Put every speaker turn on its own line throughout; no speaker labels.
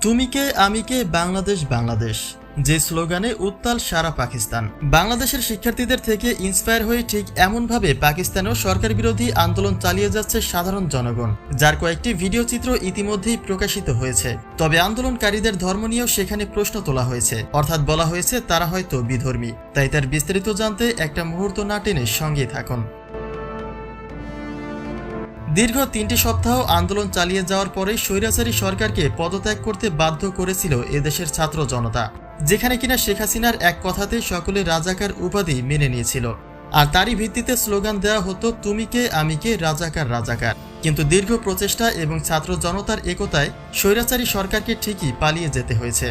তুমি কে আমি কে বাংলাদেশ বাংলাদেশ। যে স্লোগানে উত্তাল সারা পাকিস্তান। বাংলাদেশের শিক্ষার্থীদের থেকে ইন্সপায়ার হয়ে ঠিক এমনভাবে পাকিস্তানেও সরকার বিরোধী আন্দোলন চালিয়ে যাচ্ছে সাধারণ জনগণ, যার কয়েকটি ভিডিও চিত্র ইতিমধ্যেই প্রকাশিত হয়েছে। তবে আন্দোলনকারীদের ধর্ম নিয়েও সেখানে প্রশ্ন তোলা হয়েছে। অর্থাৎ বলা হয়েছে, তারা হয়তো বিধর্মী। তাই তার বিস্তারিত জানতে একটা মুহূর্ত না টেনে সঙ্গে থাকুন। দীর্ঘ তিনটি সপ্তাহ আন্দোলন চালিয়ে যাওয়ার পরে স্বৈরাচারী সরকারকে পদত্যাগ করতে বাধ্য করেছিল এদেশের ছাত্র জনতা। যেখানে কিনা শেখ হাসিনার এক কথাতে সকলে রাজাকার উপাধি মেনে নিয়েছিল। আর তারই ভিত্তিতে স্লোগান দেওয়া হতো, তুমি কে, আমি কে, রাজাকার রাজাকার। কিন্তু দীর্ঘ প্রচেষ্টা এবং ছাত্র জনতার একতায় স্বৈরাচারী সরকারকে ঠিকই পালিয়ে যেতে হয়েছে।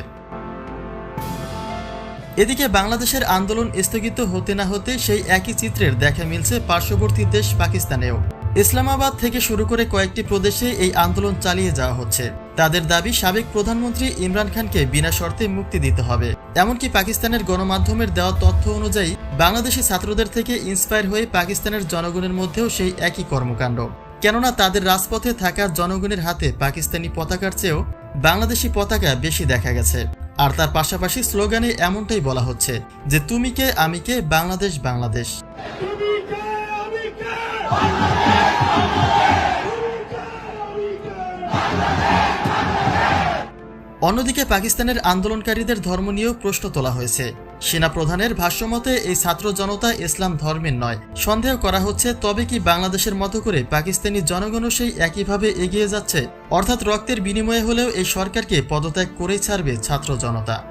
এদিকে বাংলাদেশের আন্দোলন স্থগিত হতে না হতে সেই একই চিত্রের দেখা মিলছে পার্শ্ববর্তী দেশ পাকিস্তানেও। ইসলামাবাদ থেকে শুরু করে কয়েকটি প্রদেশে এই আন্দোলন চালিয়ে যাওয়া হচ্ছে। তাদের দাবি, সাবেক প্রধানমন্ত্রী ইমরান খানকে বিনা শর্তে মুক্তি দিতে হবে। এমনকি পাকিস্তানের গণমাধ্যমের দেওয়া তথ্য অনুযায়ী, বাংলাদেশি ছাত্রদের থেকে ইন্সপায়ার হয়ে পাকিস্তানের জনগণের মধ্যেও সেই একই কর্মকাণ্ড। কেননা তাদের রাজপথে থাকা জনগণের হাতে পাকিস্তানি পতাকার চেয়েও বাংলাদেশি পতাকা বেশি দেখা গেছে। আর তার পাশাপাশি স্লোগানে এমনটাই বলা হচ্ছে যে, তুমি কে, আমি কে, বাংলাদেশ বাংলাদেশ। অন্যদিকে পাকিস্তানের আন্দোলনকারীদের ধর্ম নিয়েও প্রশ্ন তোলা হয়েছে। সেনা প্রধানের ভাষ্যমতে, এই ছাত্র জনতা ইসলাম ধর্মের নয়। সন্দেহ করা হচ্ছে, তবে কি বাংলাদেশের মতো করে পাকিস্তানি জনগণও সেই একইভাবে এগিয়ে যাচ্ছে? অর্থাৎ রক্তের বিনিময়ে হলেও এই সরকারকে পদত্যাগ করেই ছাড়বে ছাত্র জনতা।